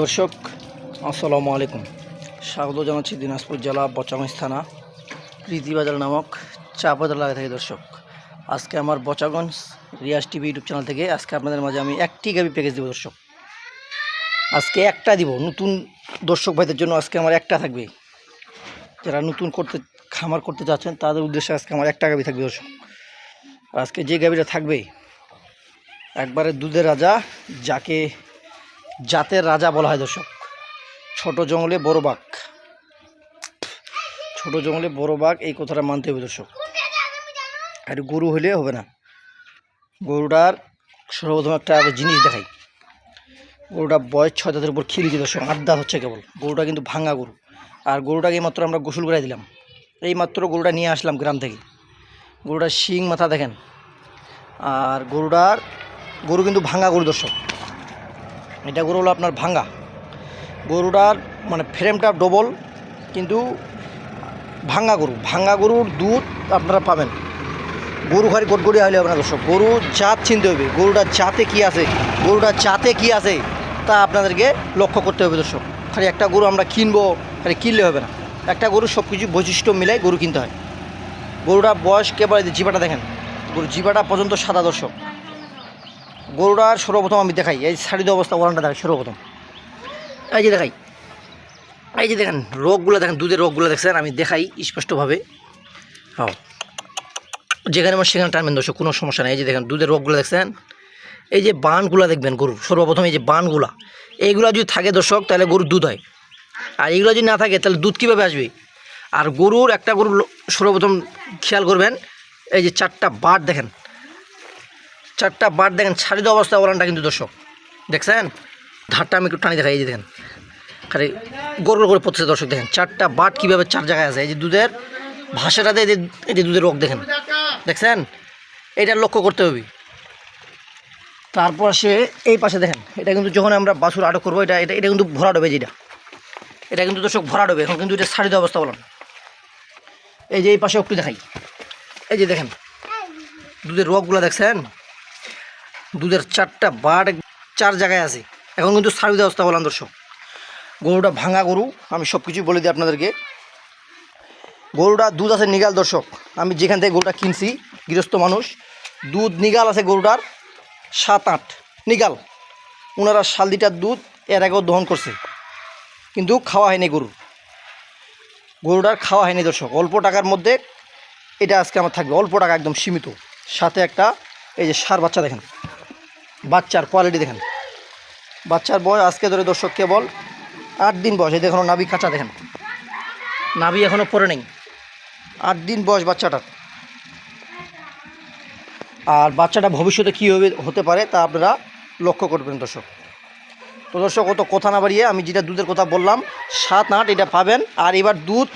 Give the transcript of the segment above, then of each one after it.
দর্শক, আসসালামু আলাইকুম। স্বাগত জানাচ্ছি দিনাজপুর জেলা বচাগঞ্জ থানা প্রীতিবাজার নামক চা বাজার লাগা থেকে দর্শক। আজকে আমার Bochaganj Riaz TV YouTube channel থেকে আজকে আপনাদের মাঝে আমি একটি গাবি প্যাকেজ দেবো দর্শক। আজকে একটা দিব, নতুন দর্শক ভাইদের জন্য আজকে আমার একটা থাকবে। যারা নতুন করতে, খামার করতে যাচ্ছেন, তাদের উদ্দেশ্যে আজকে আমার একটা গাবি থাকবে দর্শক। আজকে যে গাবিটা থাকবে, একবারে দুধের রাজা, যাকে জাতের রাজা বলা হয় দর্শক। ছোট জঙ্গলে বড় বাঘ। ছোট জঙ্গলে বড় বাঘ, এই কথাটা মানতে হবে দর্শক। আর গরু হলে হবে না। গরুটার সর্বপ্রথম একটা জিনিস দেখাই। গরুটা বয়স ছয় দাঁতের উপর খিলিছে দর্শক। আট দাঁত হচ্ছে কেবল। গরুটা কিন্তু ভাঙা গরু। আর গরুটাকে মাত্র আমরা গোসল করে দিলাম। এই মাত্র গরুটা নিয়ে আসলাম গ্রাম থেকে। গরুটার শিং মাথা দেখেন। আর গরুটার গরু কিন্তু ভাঙা গরু দর্শক। এটা গরু হলো আপনার ভাঙ্গা। গরুটার মানে ফ্রেমটা ডবল কিন্তু ভাঙ্গা গরু। ভাঙ্গা গরুর দুধ আপনারা পাবেন। গরু খালি গড়গড়ি হলে আপনার দর্শক। গরু জাত চিনতে হবে। গরুটার জাতে কি আছে? গরুটার জাতে কি আছে? তা আপনাদেরকে লক্ষ্য করতে হবে দর্শক। খালি একটা গরু আমরা কিনবো, খালি কিনলে হবে না। একটা গরু সব কিছু বৈশিষ্ট্য মিলাই গরু কিনতে হয়। গরুটা বয়স কেবল জিবাটা দেখেন। গরু জিবাটা পর্যন্ত সাদা দর্শক। গরুটার সর্বপ্রথম আমি দেখাই। এই শাড়িতে অবস্থা ওরানটা দেখাই, সর্বপ্রথম। এই যে দেখাই। এই যে দেখেন, রোগগুলো দেখেন, দুধের রোগগুলো দেখছেন, আমি দেখাই স্পষ্টভাবে। হ্যাঁ। যেখানে আমার সেখানে টানবেন দর্শক, কোনো সমস্যা নেই। এই যে দেখেন, দুধের রোগগুলো দেখছেন। এই যে বানগুলো দেখবেন গরুর, সর্বপ্রথম এই যে বানগুলা। এইগুলো যদি থাকে দর্শক, তাহলে গরুর দুধ হয়। আর এইগুলো যদি না থাকে, তাহলে দুধ কীভাবে আসবে? আর গরুর একটা গরুর সর্বপ্রথম খেয়াল করবেন, এই যে চারটা বাট দেখেন। চারটা বাট দেখেন ছাড়িত অবস্থা ওলানটা কিন্তু দর্শক। দেখছেন? ধারটা আমি একটু টানি দেখাই, এই যে দেখেন। খালি গোল গোল করে পড়তেছে দর্শক, দেখেন। চারটা বাট কীভাবে চার জায়গায় আছে? এই যে দুধের ভাষাটাতে এই যে এই যে দুধের রোগ, দেখেন। দেখছেন? এটা লক্ষ্য করতে হবে। তারপর সে এই পাশে দেখেন, এটা কিন্তু যখন আমরা বাছুর আটক করব, এটা এটা এটা কিন্তু ভরা ডবে যেটা। এটা কিন্তু দর্শক ভরা ডবে এখন কিন্তু এটা ছাড়িত অবস্থা বলেন এই যে এই পাশে একটু দেখাই। এই যে দেখেন, দুধের রোগগুলো দেখছেন? দুধের চারটা বাট চার জায়গায় আছে। এখন কিন্তু সার্ভিস অবস্থা বললাম দর্শক। গরুটা ভাঙা গরু, আমি সব কিছুই বলে দিই আপনাদেরকে। গরুটা দুধ আছে নিগাল দর্শক। আমি যেখান থেকে গরুটা কিনছি, গৃহস্থ মানুষ, দুধ নিগাল আছে গরুটার সাত আট। নিগাল। ওনারা শাল লিটার দুধ এর আগেও দহন করছে। কিন্তু খাওয়া হয়নি গরু গরুটার খাওয়া হয়নি দর্শক। অল্প টাকার মধ্যে এটা আজকে আমার থাকবে। অল্প টাকা একদম সীমিত। সাথে একটা এই যে সার বাচ্চা দেখেন। বাচ্চার কোয়ালিটি দেখেন। বাচ্চার বয়স আজকে ধরে দর্শক কেবল আট দিন বয়স। এই দেখুন নাভি কাঁচা দেখেন। নাভি এখনও পরে নেই। আট দিন বয়স বাচ্চাটার। আর বাচ্চাটা ভবিষ্যতে কী হবে, হতে পারে তা আপনারা লক্ষ্য করবেন দর্শক। তো দর্শক, অত কথা না বাড়িয়ে আমি যেটা দুধের কথা বললাম, সাত আট এটা পাবেন। আর এবার দুধ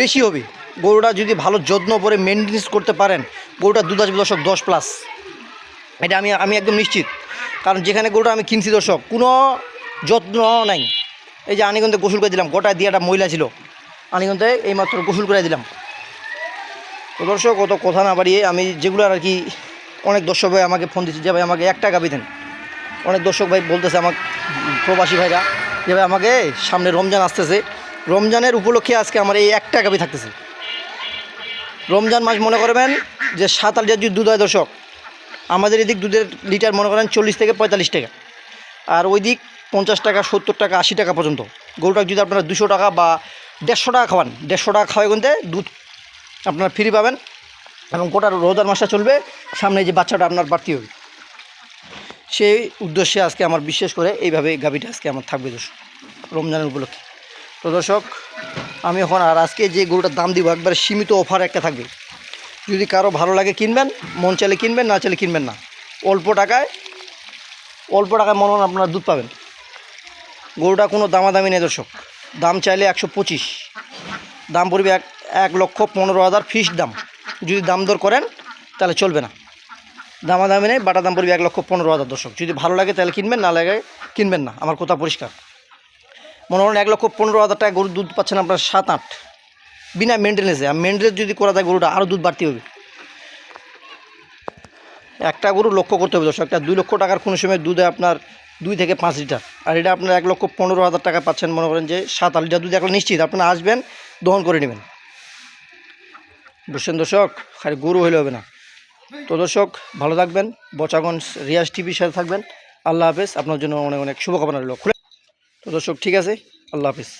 বেশি হবে। গরুটা যদি ভালো যত্ন করে মেনটেন্স করতে পারেন, গরুটার দুধ আসবে দর্শক দশ প্লাস এটা আমি আমি একদম নিশ্চিত। কারণ যেখানে গরুটা আমি কিনছি দর্শক, কোনো যত্ন নাই। এই যে আনিগন্ধে গোসল করে দিলাম, গোটা একটা মহিলা ছিল। আনিগন্ধে এইমাত্র গোসল করে দিলাম। তো দর্শক, অত কথা না বাড়িয়ে আমি যেগুলো আর কি অনেক দর্শক ভাই আমাকে ফোন দিচ্ছে, যে ভাই আমাকে এক টাকা দেন অনেক দর্শক ভাই বলতেছে আমার প্রবাসী ভাইরা, যে ভাই আমাকে সামনে রমজান আসতেছে। রমজানের উপলক্ষে আজকে আমার এই একটা গাবি থাকতেছে। রমজান মাস মনে করবেন যে সাত আট যদি দুধ হয় দর্শক আমাদের এদিক দুধের লিটার মনে করেন চল্লিশ থেকে পঁয়তাল্লিশ টাকা। আর ওই দিক পঞ্চাশ টাকা, সত্তর টাকা, আশি টাকা পর্যন্ত। গরুটা যদি আপনারা দুশো টাকা বা দেড়শো টাকা খাওয়ান, দেড়শো টাকা খাওয়াই কিন্তু দুধ আপনারা ফ্রি পাবেন। এবং গোটা রোজার মাসটা চলবে, সামনে যে বাচ্চাটা আপনার বাড়তি হবে। সেই উদ্দেশ্যে আজকে আমার বিশেষ করে এইভাবে গাভিটা আজকে আমার থাকবে দর্শক, রমজানের উপলক্ষে। তো দর্শক, আমি এখন আর আজকে যে গরুটার দাম দিব, একবারে সীমিত অফার একটা থাকবে। যদি কারও ভালো লাগে কিনবেন, মন চাইলে কিনবেন, না চাইলে কিনবেন না। অল্প টাকায় অল্প টাকায় মনে হয় আপনারা দুধ পাবেন। গরুটা কোনো দামাদামি নেই দর্শক। দাম চাইলে একশো পঁচিশ। দাম পড়বে এক এক লক্ষ পনেরো হাজার ফিস দাম। যদি দাম দর করেন, তাহলে চলবে না। দামাদামি নেই, বাটা দাম পড়বে এক লক্ষ পনেরো হাজার দর্শক। যদি ভালো লাগে, তাহলে কিনবেন, না লাগে, কিনবেন না। আমার কথা পরিষ্কার। মনে করেন এক লক্ষ পনেরো হাজার টাকা গরুর দুধ পাচ্ছেন আপনার সাত, আট। বিনা মেনটেন্সে আর মেনটেন্স যদি করা যায় গরুটা আরও দুধ বাড়তি হবে। একটা গরু লক্ষ্য করতে হবে দর্শক, একটা দুই লক্ষ টাকার কোনো সময় দুধে আপনার দুই থেকে পাঁচ লিটার। আর এটা আপনার এক লক্ষ পনেরো হাজার টাকা পাচ্ছেন, মনে করেন যে সাত আট লিটার দুধ একলা নিশ্চিত। আপনারা আসবেন, দহন করে নেবেন। বুঝছেন দর্শক, খালি গরু হইলে হবে না। তো দর্শক, ভালো থাকবেন, বচাগঞ্জ রিয়াজ টিভির সাথে থাকবেন। আল্লাহ হাফেজ, আপনার জন্য অনেক অনেক শুভকামনা রইল। তো দর্শক, ঠিক আছে, আল্লাহ হাফেজ।